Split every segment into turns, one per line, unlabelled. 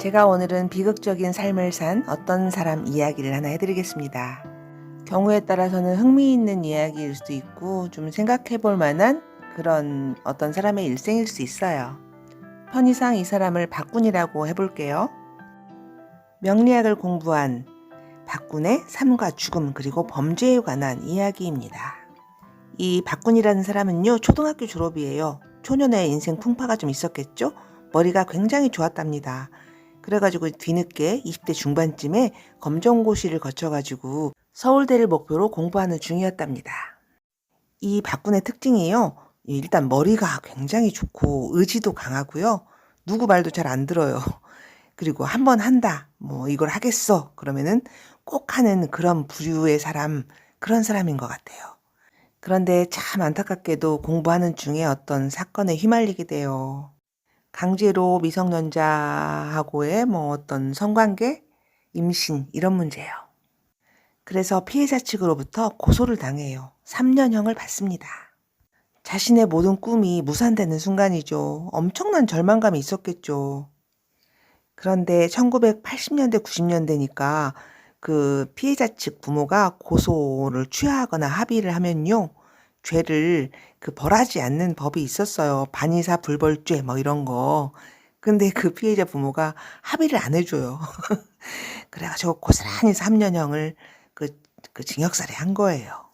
제가 오늘은 비극적인 삶을 산 어떤 사람 이야기를 하나 해드리겠습니다. 경우에 따라서는 흥미있는 이야기일 수도 있고 좀 생각해 볼 만한 그런 어떤 사람의 일생일 수 있어요. 편의상 이 사람을 박군이라고 해볼게요. 명리학을 공부한 박군의 삶과 죽음 그리고 범죄에 관한 이야기입니다. 이 박군이라는 사람은요 초등학교 졸업이에요. 초년에 인생 풍파가 좀 있었겠죠? 머리가 굉장히 좋았답니다. 그래가지고 뒤늦게 20대 중반쯤에 검정고시를 거쳐가지고 서울대를 목표로 공부하는 중이었답니다. 이 박군의 특징이요. 일단 머리가 굉장히 좋고 의지도 강하고요. 누구 말도 잘 안 들어요. 그리고 한 번 한다. 뭐 이걸 하겠어. 그러면은 꼭 하는 그런 부류의 사람, 그런 사람인 것 같아요. 그런데 참 안타깝게도 공부하는 중에 어떤 사건에 휘말리게 돼요. 강제로 미성년자하고의 뭐 어떤 성관계, 임신 이런 문제예요. 그래서 피해자 측으로부터 고소를 당해요. 3년형을 받습니다. 자신의 모든 꿈이 무산되는 순간이죠. 엄청난 절망감이 있었겠죠. 그런데 1980년대, 90년대니까 그 피해자 측 부모가 고소를 취하하거나 합의를 하면요. 죄를 그 벌하지 않는 법이 있었어요. 반의사 불벌죄 뭐 이런 거. 근데 그 피해자 부모가 합의를 안 해줘요. 그래가지고 고스란히 3년형을 그, 그 징역살이 한 거예요.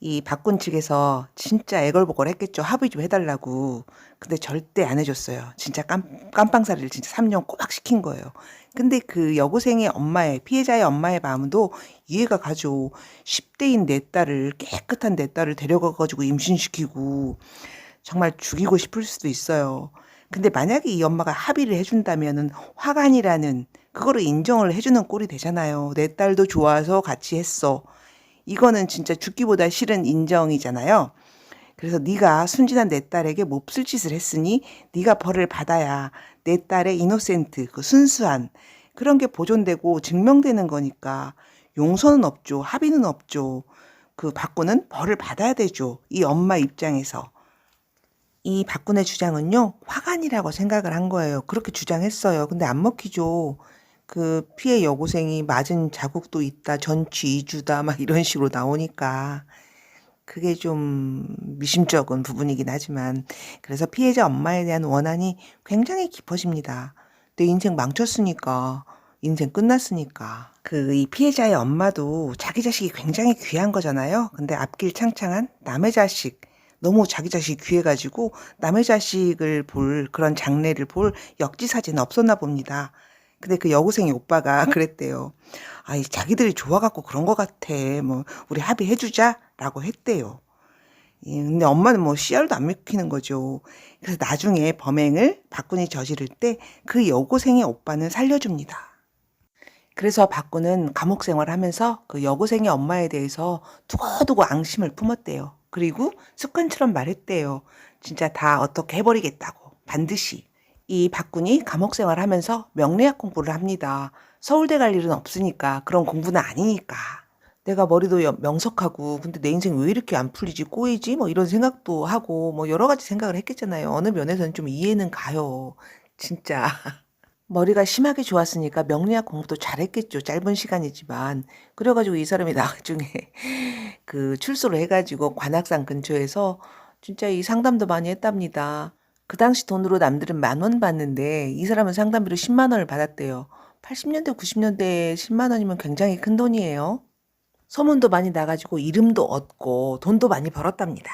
이 박군 측에서 진짜 애걸복걸 했겠죠. 합의 좀 해달라고. 근데 절대 안 해줬어요. 진짜 깜, 깜빵살이를 진짜 3년 꼬박 시킨 거예요. 근데 그 여고생의 엄마의, 피해자의 엄마의 마음도 이해가 가죠. 10대인 내 딸을, 깨끗한 내 딸을 데려가가지고 임신시키고, 정말 죽이고 싶을 수도 있어요. 근데 만약에 이 엄마가 합의를 해준다면은 화관이라는 그거를 인정을 해주는 꼴이 되잖아요. 내 딸도 좋아서 같이 했어. 이거는 진짜 죽기보다 싫은 인정이잖아요. 그래서 네가 순진한 내 딸에게 몹쓸 짓을 했으니 네가 벌을 받아야 내 딸의 이노센트, 그 순수한 그런 게 보존되고 증명되는 거니까 용서는 없죠. 합의는 없죠. 그 박군은 벌을 받아야 되죠. 이 엄마 입장에서. 이 박군의 주장은요, 화관이라고 생각을 한 거예요. 그렇게 주장했어요. 근데 안 먹히죠. 그 피해 여고생이 맞은 자국도 있다, 전치 이주다, 막 이런 식으로 나오니까. 그게 좀 미심쩍은 부분이긴 하지만, 그래서 피해자 엄마에 대한 원한이 굉장히 깊어집니다. 내 인생 망쳤으니까, 인생 끝났으니까. 그 이 피해자의 엄마도 자기 자식이 굉장히 귀한 거잖아요. 근데 앞길 창창한 남의 자식, 너무 자기 자식이 귀해가지고 남의 자식을 볼 그런 장례를 볼 역지사지는 없었나 봅니다. 근데 그 여고생의 오빠가 그랬대요. 아이, 자기들이 좋아갖고 그런 것 같아. 뭐, 우리 합의해주자 라고 했대요. 예, 근데 엄마는 뭐 씨알도 안 먹히는 거죠. 그래서 나중에 범행을 박군이 저지를 때 그 여고생의 오빠는 살려줍니다. 그래서 박군은 감옥 생활하면서 그 여고생의 엄마에 대해서 두고두고 앙심을 품었대요. 그리고 습관처럼 말했대요. 진짜 다 어떻게 해버리겠다고. 반드시. 이 박군이 감옥 생활하면서 명리학 공부를 합니다. 서울대 갈 일은 없으니까 그런 공부는 아니니까. 내가 머리도 여- 명석하고 근데 내 인생 왜 이렇게 안 풀리지 꼬이지 뭐 이런 생각도 하고 뭐 여러 가지 생각을 했겠잖아요. 어느 면에서는 좀 이해는 가요. 진짜. 머리가 심하게 좋았으니까 명리학 공부도 잘했겠죠. 짧은 시간이지만. 그래가지고 이 사람이 나중에 그 출소를 해가지고 관악산 근처에서 진짜 이 상담도 많이 했답니다. 그 당시 돈으로 남들은 만원 받는데 이 사람은 상담비로 10만 원을 받았대요. 80년대, 90년대 10만 원이면 굉장히 큰 돈이에요. 소문도 많이 나가지고 이름도 얻고 돈도 많이 벌었답니다.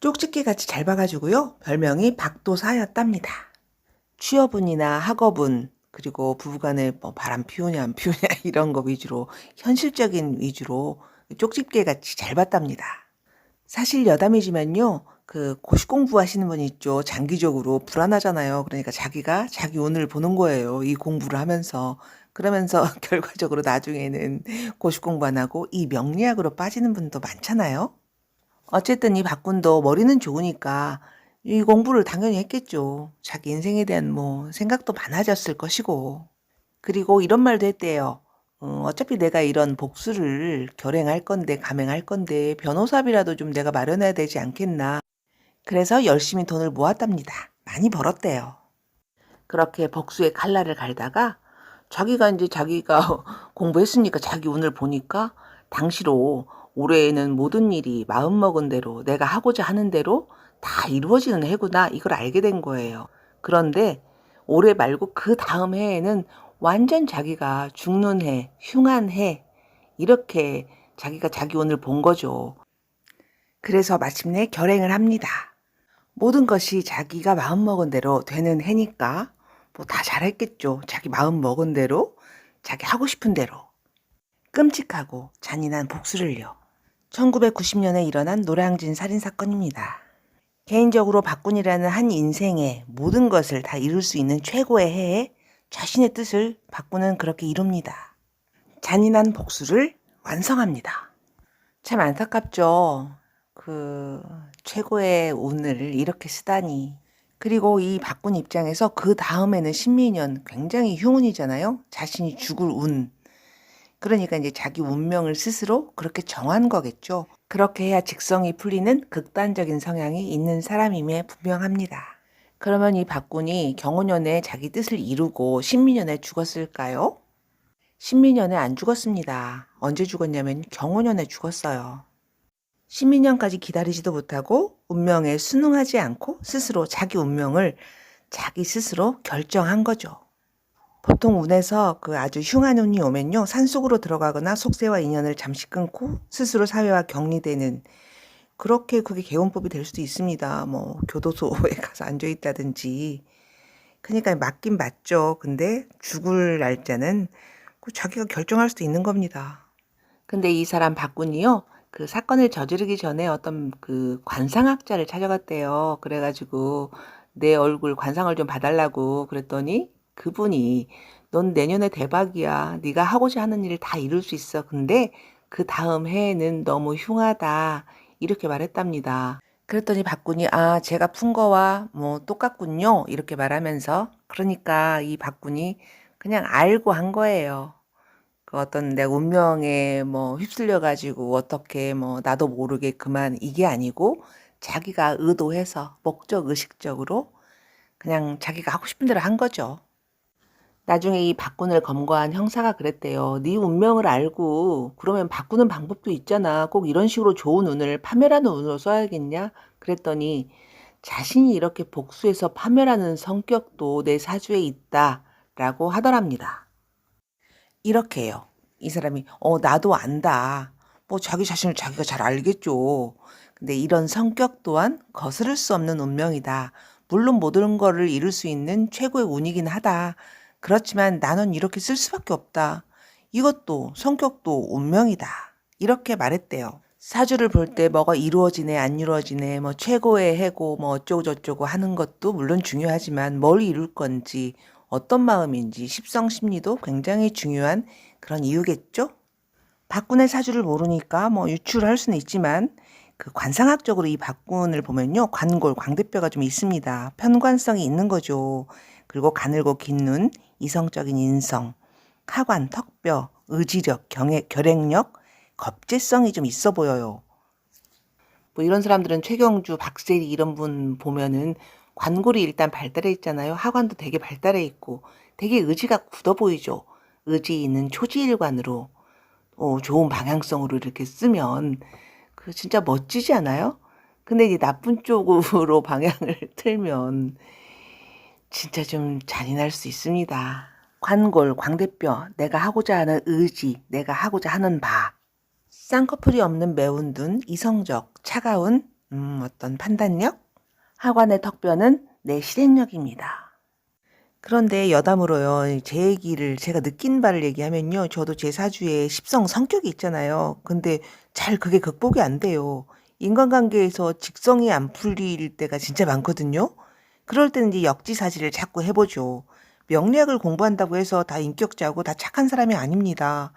쪽집게 같이 잘 봐가지고요. 별명이 박도사였답니다. 취업운이나 학업운 그리고 부부간에 뭐 바람 피우냐 안 피우냐 이런 거 위주로 현실적인 위주로 쪽집게 같이 잘 봤답니다. 사실 여담이지만요. 그 고시 공부하시는 분 있죠. 장기적으로 불안하잖아요. 그러니까 자기가 자기 운을 보는 거예요. 이 공부를 하면서. 그러면서 결과적으로 나중에는 고시 공부 안 하고 이 명리학으로 빠지는 분도 많잖아요. 어쨌든 이 박군도 머리는 좋으니까 이 공부를 당연히 했겠죠. 자기 인생에 대한 뭐 생각도 많아졌을 것이고. 그리고 이런 말도 했대요. 어, 어차피 내가 이런 복수를 결행할 건데, 감행할 건데, 변호사비라도 좀 내가 마련해야 되지 않겠나. 그래서 열심히 돈을 모았답니다. 많이 벌었대요. 그렇게 복수의 칼날을 갈다가 자기가 이제 자기가 공부했으니까 자기 운을 보니까 당시로 올해에는 모든 일이 마음먹은 대로 내가 하고자 하는 대로 다 이루어지는 해구나 이걸 알게 된 거예요. 그런데 올해 말고 그 다음 해에는 완전 자기가 죽는 해, 흉한 해 이렇게 자기가 자기 운을 본 거죠. 그래서 마침내 결행을 합니다. 모든 것이 자기가 마음먹은 대로 되는 해니까 뭐 다 잘했겠죠. 자기 마음먹은 대로, 자기 하고 싶은 대로. 끔찍하고 잔인한 복수를요. 1990년에 일어난 노량진 살인 사건입니다. 개인적으로 박군이라는 한 인생의 모든 것을 다 이룰 수 있는 최고의 해에 자신의 뜻을 박군은 그렇게 이룹니다. 잔인한 복수를 완성합니다. 참 안타깝죠. 그 최고의 운을 이렇게 쓰다니. 그리고 이 박군 입장에서 그 다음에는 신민년 굉장히 흉운이잖아요. 자신이 죽을 운. 그러니까 이제 자기 운명을 스스로 그렇게 정한 거겠죠. 그렇게 해야 직성이 풀리는 극단적인 성향이 있는 사람임에 분명합니다. 그러면 이 박군이 경호년에 자기 뜻을 이루고 신민년에 죽었을까요? 신민년에 안 죽었습니다. 언제 죽었냐면 경호년에 죽었어요. 신민년까지 기다리지도 못하고 운명에 순응하지 않고 스스로 자기 운명을 자기 스스로 결정한 거죠. 보통 운에서 그 아주 흉한 운이 오면요. 산속으로 들어가거나 속세와 인연을 잠시 끊고 스스로 사회와 격리되는 그렇게 그게 개운법이 될 수도 있습니다. 뭐 교도소에 가서 앉아 있다든지. 그러니까 맞긴 맞죠. 근데 죽을 날짜는 그 자기가 결정할 수도 있는 겁니다. 근데 이 사람 박군이요. 그 사건을 저지르기 전에 어떤 그 관상학자를 찾아갔대요. 그래가지고 내 얼굴 관상을 좀 봐달라고 그랬더니 그분이 넌 내년에 대박이야. 네가 하고자 하는 일을 다 이룰 수 있어. 근데 그 다음 해에는 너무 흉하다. 이렇게 말했답니다. 그랬더니 박군이 아 제가 푼 거와 뭐 똑같군요. 이렇게 말하면서 그러니까 이 박군이 그냥 알고 한 거예요. 그 어떤 내 운명에 뭐 휩쓸려 가지고 어떻게 뭐 나도 모르게 그만 이게 아니고 자기가 의도해서 목적 의식적으로 그냥 자기가 하고 싶은 대로 한 거죠. 나중에 이 박군을 검거한 형사가 그랬대요. 네 운명을 알고 그러면 바꾸는 방법도 있잖아. 꼭 이런 식으로 좋은 운을 파멸하는 운으로 써야겠냐? 그랬더니 자신이 이렇게 복수해서 파멸하는 성격도 내 사주에 있다라고 하더랍니다. 이렇게요. 이 사람이 어 나도 안다. 뭐 자기 자신을 자기가 잘 알겠죠. 근데 이런 성격 또한 거스를 수 없는 운명이다. 물론 모든 거를 이룰 수 있는 최고의 운이긴 하다. 그렇지만 나는 이렇게 쓸 수밖에 없다. 이것도 성격도 운명이다. 이렇게 말했대요. 사주를 볼 때 뭐가 이루어지네 안 이루어지네 뭐 최고의 해고 뭐 어쩌고 저쩌고 하는 것도 물론 중요하지만 뭘 이룰 건지 어떤 마음인지 십성 심리도 굉장히 중요한 그런 이유겠죠? 박군의 사주를 모르니까 뭐 유출할 수는 있지만 그 관상학적으로 이 박군을 보면요. 관골 광대뼈가 좀 있습니다. 편관성이 있는 거죠. 그리고 가늘고 긴 눈 이성적인 인성 하관 턱뼈 의지력 경액 결행력 겁재성이 좀 있어 보여요. 뭐 이런 사람들은 최경주 박세리 이런 분 보면은 관골이 일단 발달해 있잖아요. 하관도 되게 발달해 있고 되게 의지가 굳어 보이죠. 의지 있는 초지일관으로 어, 좋은 방향성으로 이렇게 쓰면 그 진짜 멋지지 않아요? 근데 이제 나쁜 쪽으로 방향을 틀면 진짜 좀 잔인할 수 있습니다. 관골, 광대뼈, 내가 하고자 하는 의지, 내가 하고자 하는 바. 쌍꺼풀이 없는 매운 눈, 이성적, 차가운 음, 어떤 판단력, 하관의 턱뼈는 내 실행력입니다. 그런데 여담으로요, 제 얘기를 제가 느낀 바를 얘기하면요, 저도 제 사주에 십성 성격이 있잖아요. 근데 잘 그게 극복이 안 돼요. 인간관계에서 직성이 안 풀릴 때가 진짜 많거든요. 그럴 때는 이제 역지사지를 자꾸 해보죠. 명리학을 공부한다고 해서 다 인격자고 다 착한 사람이 아닙니다.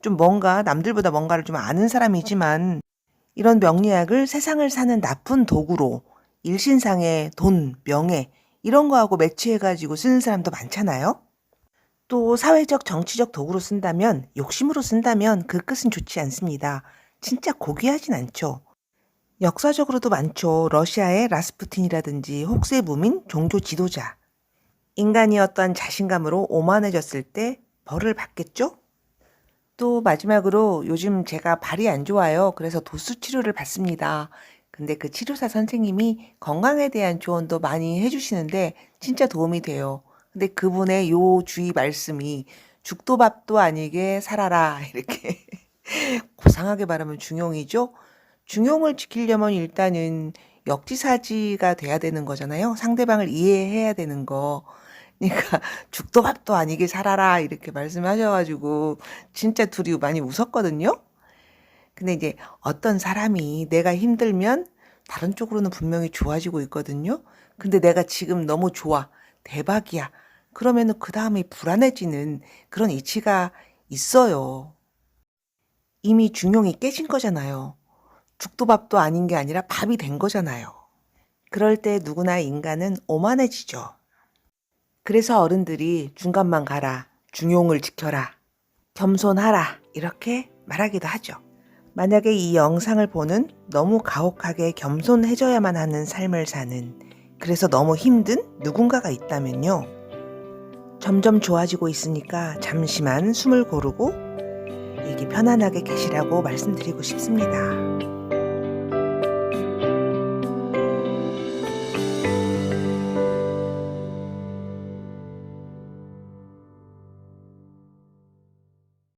좀 뭔가 남들보다 뭔가를 좀 아는 사람이지만 이런 명리학을 세상을 사는 나쁜 도구로 일신상의 돈, 명예 이런 거하고 매치해가지고 쓰는 사람도 많잖아요. 또 사회적 정치적 도구로 쓴다면 욕심으로 쓴다면 그 끝은 좋지 않습니다. 진짜 고귀하진 않죠. 역사적으로도 많죠. 러시아의 라스푸틴이라든지 혹세 무민 종교 지도자. 인간이 어떤 자신감으로 오만해졌을 때 벌을 받겠죠? 또 마지막으로 요즘 제가 발이 안 좋아요. 그래서 도수 치료를 받습니다. 근데 그 치료사 선생님이 건강에 대한 조언도 많이 해주시는데 진짜 도움이 돼요. 근데 그분의 요 주의 말씀이 죽도 밥도 아니게 살아라 이렇게 고상하게 말하면 중용이죠. 중용을 지키려면 일단은 역지사지가 돼야 되는 거잖아요. 상대방을 이해해야 되는 거. 그러니까 죽도 밥도 아니게 살아라 이렇게 말씀하셔가지고 진짜 둘이 많이 웃었거든요. 근데 이제 어떤 사람이 내가 힘들면 다른 쪽으로는 분명히 좋아지고 있거든요. 근데 내가 지금 너무 좋아. 대박이야. 그러면은 그 다음에 불안해지는 그런 이치가 있어요. 이미 중용이 깨진 거잖아요. 죽도 밥도 아닌 게 아니라 밥이 된 거잖아요. 그럴 때 누구나 인간은 오만해지죠. 그래서 어른들이 중간만 가라, 중용을 지켜라, 겸손하라, 이렇게 말하기도 하죠. 만약에 이 영상을 보는 너무 가혹하게 겸손해져야만 하는 삶을 사는 그래서 너무 힘든 누군가가 있다면요. 점점 좋아지고 있으니까 잠시만 숨을 고르고 이게 편안하게 계시라고 말씀드리고 싶습니다.